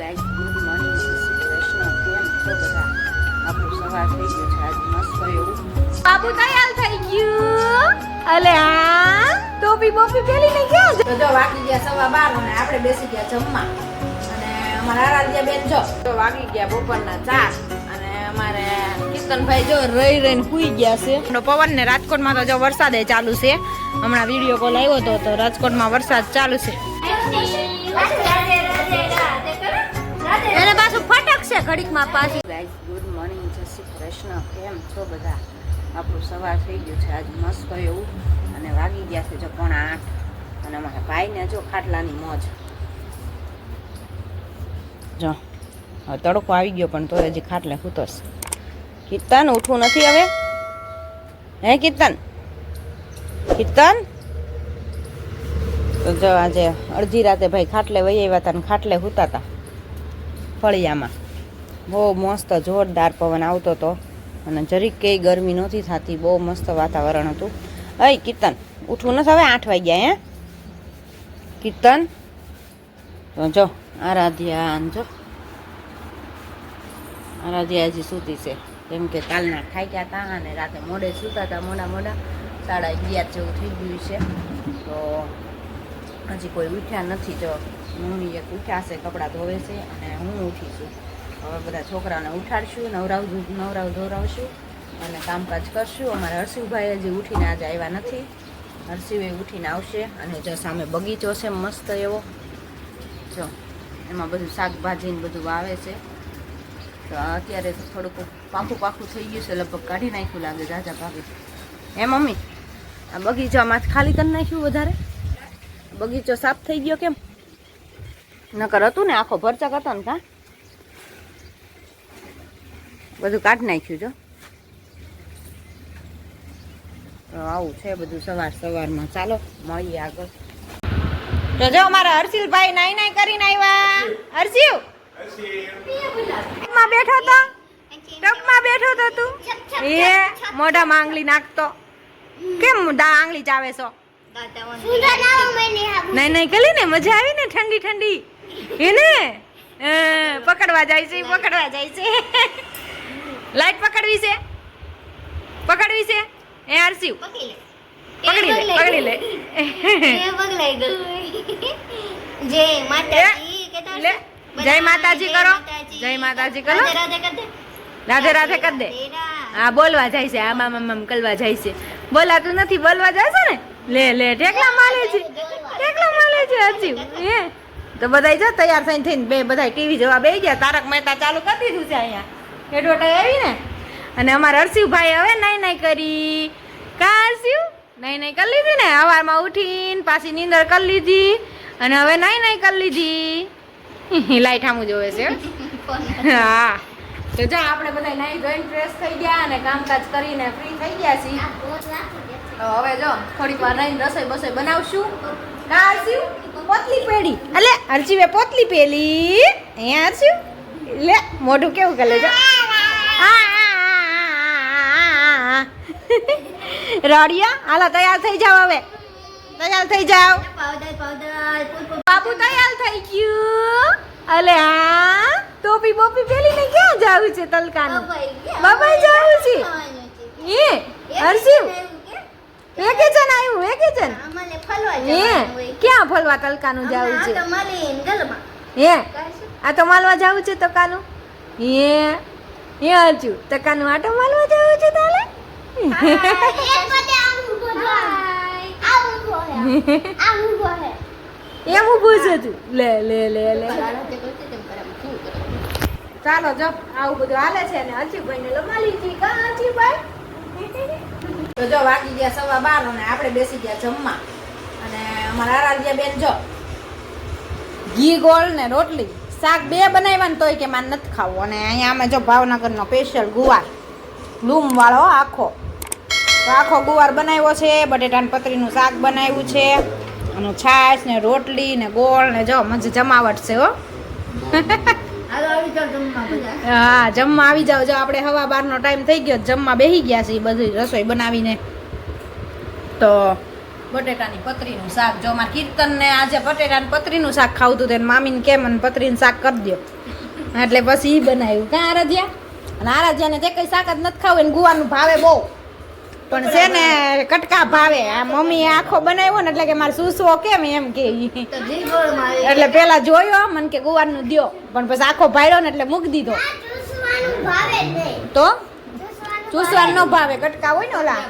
Guys good morning Shri Krishna કેમ છો બધા આપણું સવાર થઈ ગયું છે. આજ મસ્ત એવું. બાબુ તૈયાર થઈ ગયું. અલે આ ટોપી બોપી પેલી ને ગયા તો જો વાગી ગયા સવા બાર અને આપણે બેસી ગયા જમવા. અને અમારા આરાધ્યા બેન જો. તો વાગી ગયા બપોરના ચાર. અને અમારે કિશનભાઈ જો રહી રહીને સુઈ ગયા છે. પવન ને રાજકોટમાં તો જો વરસાદ ચાલુ છે. હમણાં વીડિયો કોલ આવ્યો હતો તો રાજકોટમાં વરસાદ ચાલુ છે. ઘડીકમાં પાછી. ગાઈસ ગુડ મોર્નિંગ જય શ્રી કૃષ્ણ. કેમ છો બધા? આપણું સવાર થઈ ગયું છે. આજ મસ્ત એવું. અને વાગી ગયા છે જો પોણા આઠ. અને અમારા ભાઈને જો ખાટલાની મોજ. જો તડકો આવી ગયો પણ તો હજી ખાટલે સૂતોશ કીર્તન ઉઠવું નથી હવે? હે કીર્તન? કીર્તન? તો જો આજે અડધી રાતે ભાઈ ખાટલે વહી આવ્યા હતા ને ખાટલે હુતા હતા ફળિયામાં. બહુ મસ્ત જોરદાર પવન આવતો હતો. અને જરીક કંઈ ગરમી નહોતી થતી, બહુ મસ્ત વાતાવરણ હતું. અય, કીર્તન, ઉઠવું નથી હવે? આઠ વાગ્યા હે કીર્તન? જો આરાધ્યા જો. આરાધ્યા હજી સૂતી છે. કેમ કે કાલના ખાઈ ગયા હતા અને રાતે મોડે સૂતા હતા મોડા મોડા. સાડા અગિયાર જેવું થઈ ગયું છે. તો હજી કોઈ ઉઠ્યા નથી, જો. મમ્મી એક ઉઠ્યા છે, કપડાં ધોવે છે અને હું ઉઠીશું હવે બધા છોકરાને ઉઠાડશું નવરાવ નવરાવ ધોરાવશું અને કામકાજ કરશું. અમારા હર્ષિવભાઈ હજી ઉઠીને આજે આવ્યા નથી. હર્ષિવે ઉઠીને આવશે અને જો સામે બગીચો છે, મસ્ત એવો. જો, એમાં બધું શાકભાજી ને બધું વાવે છે. તો અત્યારે તો થોડુંક પાખું પાખું થઈ ગયું છે, લગભગ કાઢી નાખ્યું લાગે જાજા ભાભી હે મમ્મી, આ બગીચામાં ખાલી કરી નાખ્યું વધારે? બગીચો સાફ થઈ ગયો કેમ? નકર હતું ને, આખો ભરચક હતો ને કા? બધું કાઢી નાખ્યું જો આવું છે બધું સવાર સવારમાં. ચાલો, મળીએ આગળ. તો જો અમારા હર્ષિલભાઈ નાઈ નાઈ કરીને આવ્યા. હર્ષિલ! માં બેઠો તો? ટપમાં બેઠો તો તું? એ મોઢામાં આંગળી નાખતો. કેમ આંગળી ચાવે છો? નહીં નહીં કલી ને? મજા આવી ને ઠંડી ઠંડી? એને? પકડવા જાય છે, પકડવા જાય છે. લાઈટ પકડવી છે? પકડવી છે? એ હર્ષિવ પકડી લે. પકડી લે જય માતાજી. લે. જય માતાજી કરો. જય માતાજી. કરો. રાધે રાધે કર દે. હા બોલવા જાય છે. આમ આમ આમ કલવા જાય છે. બોલાતું નથી. બોલવા જાય છે ને? લે લે. ઠેકલા માલે છે. ઠેકલા માલે છે હર્ષિવ હે? તો બધાય જો તૈયાર થઈને થઈને બે બધાય ટીવી જોવા બેસી ગયા. તારક મહેતા ચાલુ કરી દીધું છે અહીંયા. એડવર્ટાઈ આવી ને? અને અમારા હર્ષિવભાઈ હવે નાઈ નાઈ કરી. કા હર્ષિવ નાઈ નાઈ કરી લીધી ને? સવારમાં ઉઠીને પાછી નીંદર કરી લીધી અને હવે નાઈ નાઈ કરી લીધી. લાઈટ આમું જોવે છે હા. તો જા આપણે બધા નાઈ ધોઈને ફ્રેશ થઈ ગયા અને કામકાજ કરીને ફ્રી થઈ ગયા છીએ. હવે જો થોડીક વાર રહીને રસોઈ બસોઈ બનાવશું. કા હર્ષિવ પોતલી પેડી અલે હર્ષિવે પોતલી પેલી. અહીંયા હર્ષિવ લે મોઢું કેવું કરે જો રડિયા, હાલો, તૈયાર થઈ જાવ હવે. તૈયાર થઈ જાવ બાબુ તૈયાર થઈ ગયું. અલે હા ટોપી બોપી પેલી ને ક્યાં જાવું છે તલકાનું? બાબા જાવું છે? એ હર્ષિવ વેકેશન આવ્યું, વેકેશન? હોય ક્યાં ફલવા તલકાનું જાવું છે? હે, આ તો માલવા જાવું છે તકાનું? હે હે હજુ તકાનું આટો માલવા જાવું છે તાલે? એમ ઊભું છે તું. લે લે લે લે. ચાલો, જો, આવું બધું હાલે છે ને હજીભાઈ ને કા હજીભાઈ તો જો, વાગી ગયા સવા બાર અને આપણે બેસી ગયા જમવા. અને અમારા આરાધ્યા બેન, જો, ઘી, ગોળ ને રોટલી. શાક બે બનાવ્યા ને તોય કે મારે નથી ખાવું. અને અહીંયા અમે જો ભાવનગરનો સ્પેશિયલ ગુવાર. લૂમ વાળો આખો. તો આખો ગુવાર બનાવ્યો છે બટેટાની પતરીનું શાક બનાવ્યું છે અને છાશ ને રોટલી ને ગોળ ને જો મજા જમાવટ છે હો. હા જમવા આવી જાવ જો આપણે હવા બારનો ટાઈમ થઈ ગયો જમવા બેસી ગયા છે બધી રસોઈ બનાવીને. તો બટેટાની પતરીનું શાક જો મારા કીર્તનને આજે બટેટાની પતરીનું શાક ખાવતું હતું મામીને કેમ અને પતરીનું શાક કરી દો એટલે પછી એ બનાવ્યું. કાં આરાધ્યા? અને જેને તે કઈ શાક જ નથી ખાવું એને ગુવાનું ભાવે બહુ. પણ છે ને કટકા ભાવે. આ મમ્મીએ આખો બનાવ્યો ને એટલે કે મારે સૂસવો કેમ એમ કે. જી એટલે પેલા જોયો મને કે ગુવારનું દ્યો. પણ પછી આખો ભાડ્યો ને એટલે મૂકી દીધો. જ તો? ચૂસવાનું ન ભાવે. કટકા હોય ને ઓલા.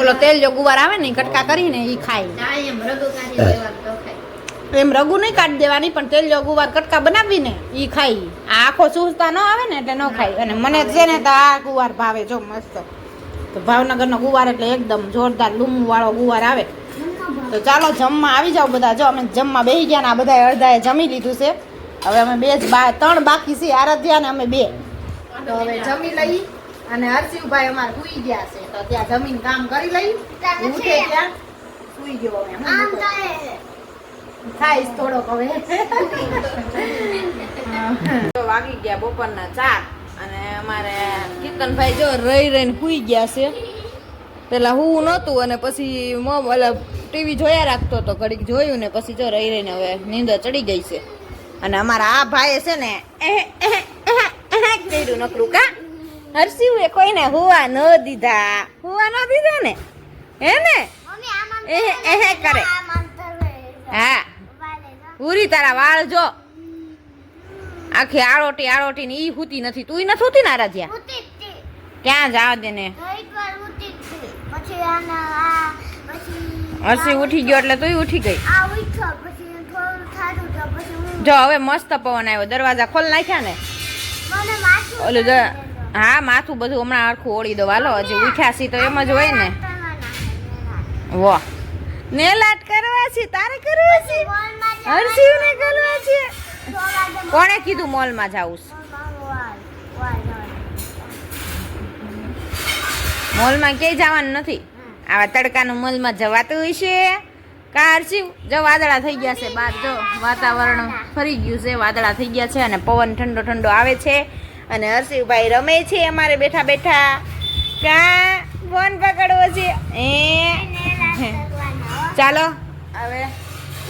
ઓલો તેલ જો ગુવાર આવે ને કટકા કરીને ઈ ખાય ના એમ રગો કાઢી દેવાનું તો એમ રગુ નહીં કાઢી દેવાની પણ તેલ ગુવાર કટકા બનાવીને એ ખાઈ. આ આખો ચૂસતા ન આવે ને એટલે ન ખાઈ. અને મને છે ને તો આ ગુવાર ભાવે જો મસ્ત. તો ભાવનગરનો ગુવાર એટલે એકદમ જોરદાર લૂમવાળો ગુવાર આવે. તો ચાલો જમવા આવી જાઓ બધા. જો અમે જમવા બેસી ગયા ને આ બધા અડધાએ જમી લીધું છે. હવે અમે બે જ બા ત્રણ બાકી છે આરાધ્યા ને અમે બે. તો હવે જમી લઈ અને હરસિંહભાઈ અમારે સુઈ ગયા છે. તો ત્યાં જમીન કામ કરી લઈ. ઉઠે ત્યાં સુઈ ગયો અમે. થાય થોડોક હવે. તો વાગી ગયા બપોરના ચાર અને અમારે કીર્તનભાઈ જો રહી રહીને સુઈ ગયા છે. પેલા હું નહોતું અને પછી મમ ઓલા ટીવી જોયા રાખતો હતો ઘડીક જોયું ને પછી જો રહી રહીને હવે નીંદર ચડી ગઈ છે. અને અમારા આ ભાઈએ છે ને કર્યું નકરું કા? હર્ષિવે કોઈને હુવા ન દીધા. હુવા ન દીધા ને? હે ને? એ કરે. હા. પૂરી તારા વાળ જો. આખી આળોટી આળોટી ને ઈ હુતી નથી. તું નથી હુતી ને તી. ક્યાં જાવ દે ને હસી ઉઠી ગયો એટલે તું ઉઠી ગઈ. જો હવે મસ્ત પવન આવ્યો દરવાજા ખોલ નાખ્યા ને? ઓલું હા માથું બધું હમણાં આખું ઓળી દો. હાલો હજી ઉઠ્યા સી તો એમ જ હોય ને. વાહ. નેલાટ કરવા છે તારે કરવા છે? હર્ષિવને કરવા છે. કોણે કીધું મોલમાં જાવું? મોલમાં ક્યાંય જવાનું નથી. આવા તડકાનું મોલમાં જવાતું હોય છે. કા હર્ષિવ જો વાદળા થઈ ગયા છે બહાર જો વાતાવરણ ફરી ગયું છે, વાદળા થઈ ગયા છે અને પવન ઠંડો ઠંડો આવે છે. અને હર્ષિવભાઈ રમે છે અમારે બેઠા બેઠા. કા, ફોન પકડવો છે? એ ચાલો. હવે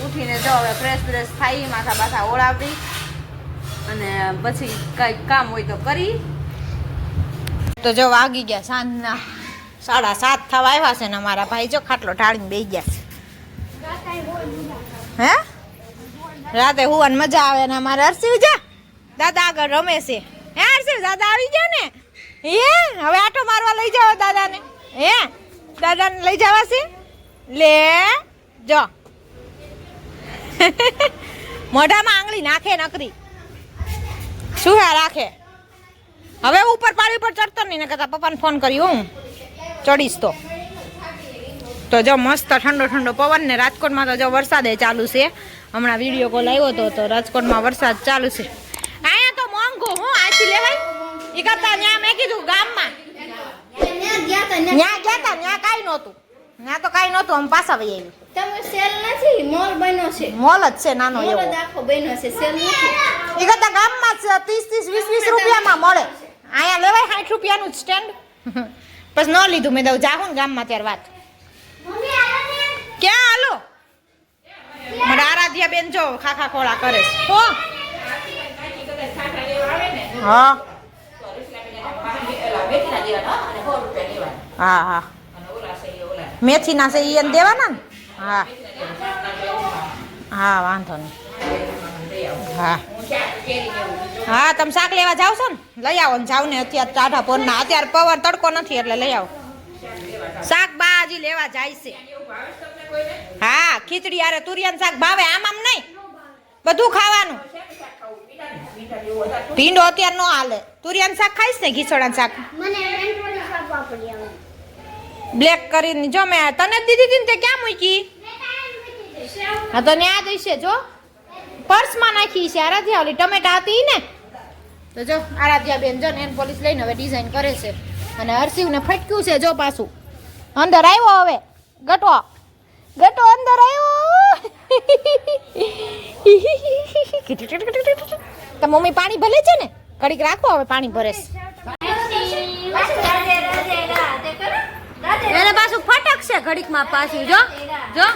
ઉઠીને જો હવે ફ્રેશ ફ્રેશ થઈ માથા બાથા ઓળાવી અને પછી કંઈક કામ હોય તો કરી. તો જો વાગી ગયા સાંજના સાડા સાત થવા આવ્યા છે ને અમારા ભાઈ જો ખાટલો ઢાળીને બેસી ગયા છે. હે? રાતે હુવાની મજા આવે ને અમારે હર્ષિવ જા દાદા આગળ રમે છે. હે હર્ષિવ દાદા આવી ગયા ને? હે? હવે આટો મારવા લઈ જાઓ દાદાને. હે? દાદાને લઈ જવા છે લે, જો. મોઢામાં આંગળી નાખે નકરી. શું હા રાખે? હવે ઉપર પાડી પર ચડતો નહીં ને કહેતા પપ્પાને ફોન કર્યો હું. ચડીશ તો. તો જો મસ્ત ઠંડો ઠંડો પવન ને રાજકોટમાં તો જો વરસાદ ચાલુ છે. હમણાં વીડિયો કોલ આવ્યો હતો તો રાજકોટમાં વરસાદ ચાલુ છે. અહીંયા તો મોંઘો હું આથી લેવાય? એ કરતા ત્યાં મેં કીધું ગામમાં. ત્યાં ગયા તા ને. ત્યાં ગયા તા ત્યાં કાંઈ નહોતું. ત્યાં તો કાંઈ નહોતું આમ પાછા વહી આવી તમે સેલ નથી મોલ બન્યો છે. મોલ જ છે નાનો એવો. મોલ આખો બન્યો છે સેલ નથી. એ કરતા ગામમાં જ ત્રીસ ત્રીસ વીસ વીસ રૂપિયામાં મળે. અહીંયા લેવાય સાઠ રૂપિયાનું જ સ્ટેન્ડ બસ ન લીધું મેં દઉં જાહું ને ગામમાં ત્યારે વાત. ને ક્યાં હાલો? મારા આરાધ્યા બેન જો ખાખા ખોળા કરે છે. હો. હા. હા હા. મેથીના છે એને દેવાના ને? હા. હા, વાંધો નહીં. હા. હા, તમે શાક લેવા જાવ છો ને? લઈ આવો ને જાવ ને અત્યારે ટાઢા પોરના અત્યારે પવન તડકો નથી, એટલે લઈ આવો. શાક બાજી લેવા જાય છે. હા, ખીચડી આરે તુરિયાનું શાક ભાવે આમ આમ નહીં. બધું ખાવાનું. ભીંડો અત્યારે નો હાલે. તુરિયાનું શાક ખાઈશ ને ઘીસોડાનું શાક? મને વેંટોળી શાક વાપરી આવે બ્લેક કરીને જો મેં તને જ દીધી હતી ને તે ક્યાં મૂકી? હા તો ન્યા દઈશે જો. પર્સમાં નાખી છે, આરાધ્યા ઓલી ટમેટા હતી ને. તો જો, આરાધ્યા બેન, જો નેન પોલીસ લઈને હવે ડિઝાઇન કરે છે. અને હર્ષિવને ફટક્યું છે, જો પાછું. અંદર આવ્યો હવે. ગટો. ગટો અંદર આવ્યો. તો મમ્મી પાણી ભલે છે ને? ઘડીક રાખો હવે પાણી ભરે રાધે રાધે રાધે કરો રાધે એને પાછું ફટકશે ઘડીકમાં પાછું. જો જો.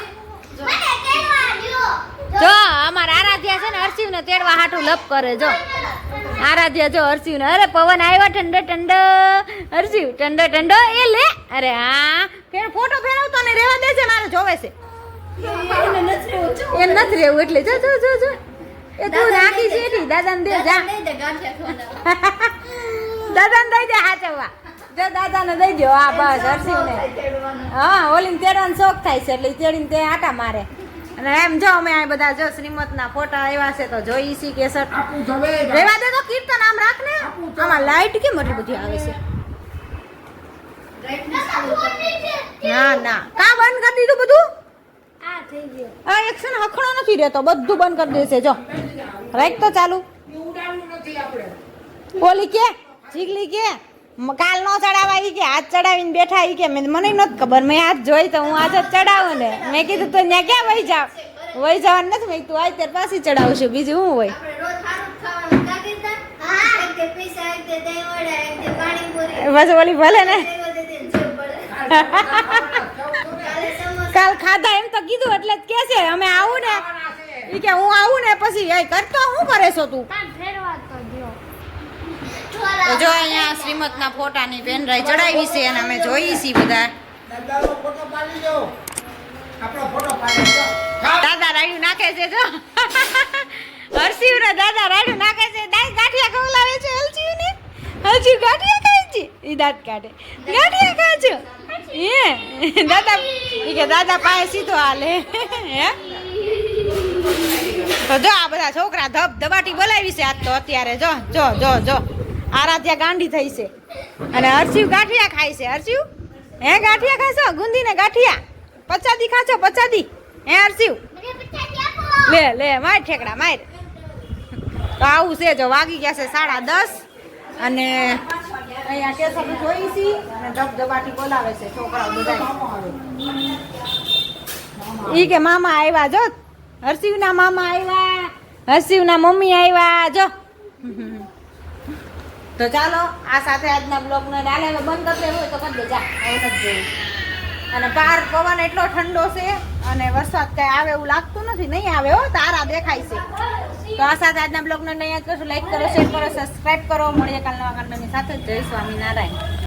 જો. અમારા આરાધ્યા છે ને હર્ષિવ ને તેડવા હાટું લપ કરે જો. આરાધ્યા જો હર્ષિવ ને અરે પવન આવ્યો ઠંડો ઠંડો. હર્ષિવ ઠંડો ઠંડો. એ લે. અરે હા. ફેર ફોટો ફેરવતો ને રેવા દે છે મારે જોવે છે. એ નથી રહેવું એટલે જો જો જો જો. એ તું રાખી છે દાદાને દે જા. દાદાને દઈ દે હાચવવા. જો દાદાને દઈ દો આ બસ હર્ષિવને હા ઓલીને તેડવાનો શોખ થાય છે એટલે તેડીને તે આટા મારે. અને એમ જો અમે આ બધા જો શ્રીમતના ફોટા આવ્યા છે તો જોઈ સી કેસર રેવા દે તો કીર્તન આમ રાખ ને આમાં લાઈટ કેમ એટલી બધી આવે છે? ના ના કા બંધ કરી દીધું બધું? આ થઈ એક છે ને હખણો નથી રહેતો બધું બંધ કરી દેશે જો. રાઈટ તો ચાલુ. ઓલી કે જીગલી કે. કાલ નો ચડાવવા ઈ કે હાથ ચડાવીને બેઠા ઈ કે મેં મને નથી ખબર મેં હાથ જોઈ તો હું આજ જ ચડાવું ને. મેં કીધું તો ત્યાં ક્યાં વહી જાવ? વહી જવાનું નથી મેં તું આય ત્યારે પાછી ચડાવશું બીજું હું. હોય બસ ઓલી ભલે ને. કાલ ખાધા એમ તો કીધું એટલે જ કે છે અમે આવું ને. ઈ કે હું આવું ને પછી કરતો શું કરે છો તું? તો જો અહીંયા શ્રીમતના ફોટાની રાઈ ચડાવી છે અને અમે જોઈએ છીએ બધા. દાદા રાડ્યું નાખે છે જો. ને દાદા રાડ્યું નાખે છે. દાઈ ગાંઠિયા ખવડાવે છે હર્ષિવ ને હજી ગાંઠિયા ખાય છે? એ દાંત કાઢે. ગાંઠિયા ખાજો એ દાદા એ કે દાદા પાસે સીધો હાલે. હે? તો જો આ બધા છોકરા ધબ ધબાટી બોલાવી છે આજ તો અત્યારે. જો જો જો જો. આરાધ્યા ગાંડી થઈ છે. અને હર્ષિવ ગાંઠિયા ખાય છે. હર્ષિવ હે ગાંઠિયા ખાશો? ગુંદી ને ગાંઠિયા. પચાદી ખાશો? પચાદી? હે હર્ષિવ લે લે, માર ઠેકડા, માર. તો આવું છે જો, વાગી ગયા છે સાડા દસ. અને અહીંયા કેસર જોઈ છી અને ધબધબાટી બોલાવે છે છોકરાઓ બધા ઈ કે મામા આવ્યા જો. હર્ષિવના મામા આવ્યા હર્ષિવના મમ્મી આવ્યા જો. તો ચાલો, આ સાથે આજના બ્લોગને ડાલે હવે બંધ કરી હોય તો કરી દેજા. હવે નથી જોયું. અને બહાર પવન એટલો ઠંડો છે અને વરસાદ કઈ આવે એવું લાગતું નથી, નહીં આવે હો, તારા દેખાય છે. તો આ સાથે આજના બ્લોગને નહીં યાદ કરશો લાઈક કરો શેર કરો સબસ્ક્રાઈબ કરો. મળીએ કાલના કાંડની સાથે જય સ્વામિનારાયણ.